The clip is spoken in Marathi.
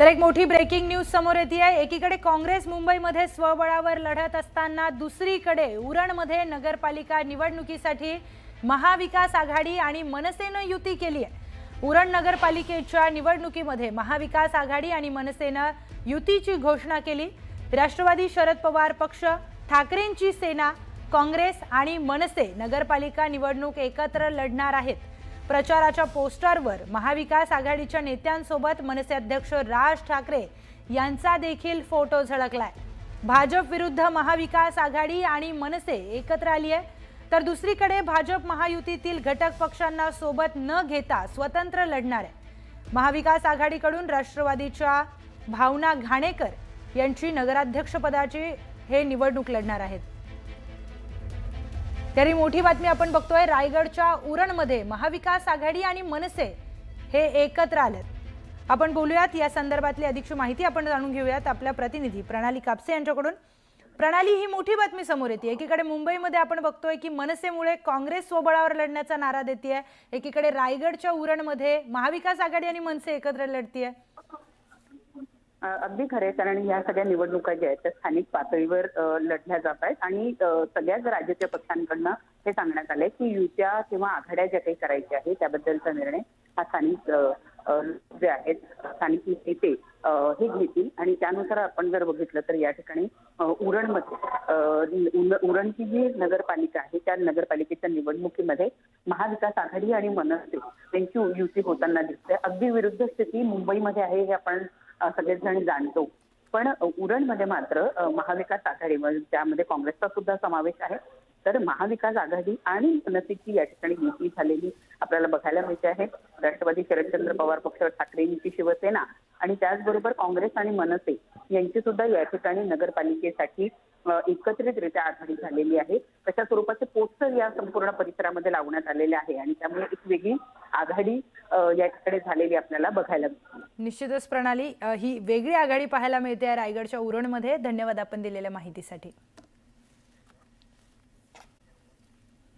तर एक मोठी ब्रेकिंग न्यूज समोर येते आहे. एकीकडे काँग्रेस मुंबईमध्ये स्वबळावर लढत असताना दुसरीकडे उरणमध्ये नगरपालिका निवडणुकीसाठी महाविकास आघाडी आणि मनसेनं युती केली आहे. उरण नगरपालिकेच्या निवडणुकीमध्ये महाविकास आघाडी आणि मनसेनं युतीची घोषणा केली. राष्ट्रवादी शरद पवार पक्ष ठाकरेंची सेना काँग्रेस आणि मनसे नगरपालिका निवडणूक एकत्र लढणार आहेत. प्रचाराच्या पोस्टरवर महाविकास आघाडीच्या नेत्यांसोबत मनसे अध्यक्ष राज ठाकरे यांचा देखील फोटो झळकलाय. भाजप विरुद्ध महाविकास आघाडी आणि मनसे एकत्र आली आहे तर दुसरीकडे भाजप महायुतीतील घटक पक्षांना सोबत न घेता स्वतंत्र लढणार आहे. महाविकास आघाडीकडून राष्ट्रवादीच्या भावना घाणेकर यांची नगराध्यक्षपदाची हे निवडणूक लढणार आहेत. तरी मोठी बातमी आपण बघतोय रायगडच्या उरणमध्ये महाविकास आघाडी आणि मनसे हे एकत्र आलेत. आपण बोलूयात या संदर्भातली अधिकची माहिती आपण जाणून घेऊयात आपल्या प्रतिनिधी प्रणाली कापसे यांच्याकडून. प्रणाली ही मोठी बातमी समोर येते. एकीकडे मुंबईमध्ये आपण बघतोय की मनसेमुळे काँग्रेस स्वबळावर लढण्याचा नारा देते एकीकडे रायगडच्या उरणमध्ये महाविकास आघाडी आणि मनसे एकत्र लढतीये. अगदी खरे कारण या सगळ्या निवडणुका ज्या आहेत त्या स्थानिक पातळीवर लढल्या जात आहेत आणि सगळ्याच राज्याच्या पक्षांकडनं हे सांगण्यात आलंय की युत्या किंवा आघाड्या ज्या काही करायच्या आहे त्याबद्दलचा निर्णय हा स्थानिक जे आहेत स्थानिक नेते हे घेतील. आणि त्यानुसार आपण जर बघितलं तर या ठिकाणी उरणमध्ये उरणची जी नगरपालिका आहे त्या नगरपालिकेच्या निवडणुकीमध्ये महाविकास आघाडी आणि मनसे यांची युती होताना दिसते. अगदी विरुद्ध स्थिती मुंबईमध्ये आहे हे आपण सगळेच जण जाणतो. पण उरणमध्ये मात्र महाविकास आघाडी त्यामध्ये काँग्रेसचा सुद्धा समावेश आहे तर महाविकास आघाडी आणि मनसेची या ठिकाणी युती झालेली आपल्याला बघायला मिळते आहे. राष्ट्रवादी शरदचंद्र पवार पक्ष ठाकरे युती शिवसेना आणि त्याचबरोबर काँग्रेस आणि मनसे यांची सुद्धा या ठिकाणी नगरपालिकेसाठी एकत्रितरित्या आघाडी झालेली आहे. तशा स्वरूपाचे पोस्टर या संपूर्ण परिसरामध्ये लावण्यात आलेले आहे आणि त्यामुळे एक वेगळी आघाडी या ठिकाणी झालेली आपल्याला बघायला मिळते. निश्चितच प्रणाली ही वेगळी आघाडी पाहायला मिळते आहे रायगडच्या उरणमध्ये. धन्यवाद आपण दिलेल्या माहितीसाठी.